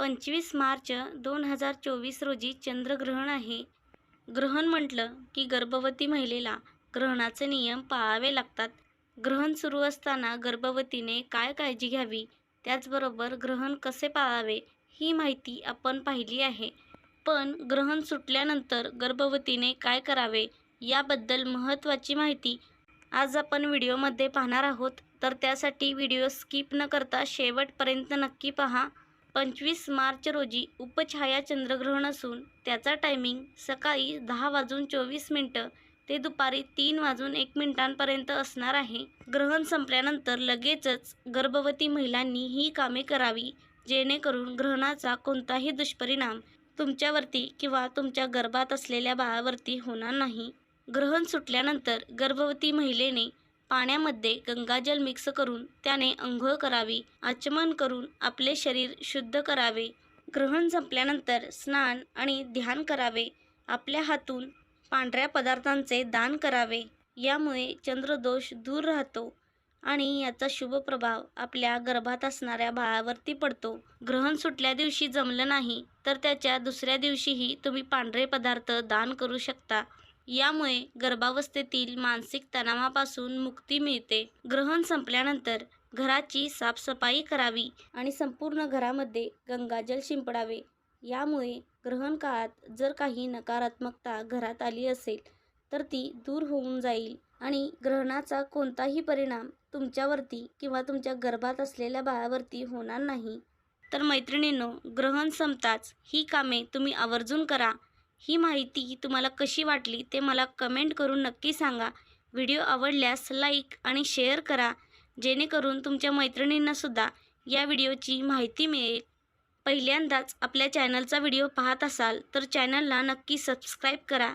पंचवीस मार्च दोन हजार चोवीस रोजी चंद्रग्रहण आहे. ग्रहण म्हटलं की गर्भवती महिलेला ग्रहणाचे नियम पाळावे लागतात. ग्रहण सुरू असताना गर्भवतीने काय काळजी घ्यावी? त्याचबरोबर ग्रहण कसे पाळावे? ही माहिती आपण पाहिली आहे. पण ग्रहण सुटल्यानंतर गर्भवतीने काय करावे? याबद्दल महत्त्वाची माहिती आज आपण व्हिडिओमध्ये पाहणार आहोत. तर त्यासाठी व्हिडिओ स्किप न करता शेवटपर्यंत नक्की पहा. पंचवीस मार्च रोजी उपछाया चंद्रग्रहण असून त्याचा टायमिंग सकाळी दहा वाजून चोवीस मिनटं ते दुपारी तीन वाजून एक मिनिटांपर्यंत असणार आहे. ग्रहण संपल्यानंतर लगेचच गर्भवती महिलांनी ही कामे करावी जेणेकरून ग्रहणाचा कोणताही दुष्परिणाम तुमच्यावरती किंवा तुमच्या गर्भात असलेल्या बाळावरती होणार नाही. ग्रहण सुटल्यानंतर गर्भवती महिलेने पाण्यामध्ये गंगाजल मिक्स करून त्याने अंघोळ करावी आचमन करून आपले शरीर शुद्ध करावे. ग्रहण संपल्यानंतर स्नान आणि ध्यान करावे. आपल्या हातून पांढऱ्या पदार्थांचे दान करावे. यामुळे चंद्रदोष दूर राहतो आणि याचा शुभ प्रभाव आपल्या गर्भात असणाऱ्या बाळावरती पडतो. ग्रहण सुटल्या दिवशी जमलं नाही तर त्याच्या दुसऱ्या दिवशीही तुम्ही पांढरे पदार्थ दान करू शकता. यामुळे गर्भावस्थेतील मानसिक तणावापासून मुक्ती मिळते. ग्रहण संपल्यानंतर घराची साफसफाई करावी आणि संपूर्ण घरामध्ये गंगाजल शिंपडावे. यामुळे ग्रहण काळात जर काही नकारात्मकता घरात आली असेल तर ती दूर होऊन जाईल आणि ग्रहणाचा कोणताही परिणाम तुमच्यावरती किंवा तुमच्या गर्भात असलेल्या बाळावरती होणार नाही. तर मैत्रिणींनो ग्रहण संपताच ही कामे तुम्ही आवर्जून करा ही माहिती तुम्हाला कशी वाटली ते मला कमेंट करून नक्की सांगा. व्हिडिओ आवडल्यास लाईक आणि शेअर करा जेणेकरून तुमच्या मैत्रिणींनासुद्धा या व्हिडिओची माहिती मिळेल. पहिल्यांदाच आपल्या चॅनलचा व्हिडिओ पाहत असाल तर चॅनलला नक्की सबस्क्राईब करा.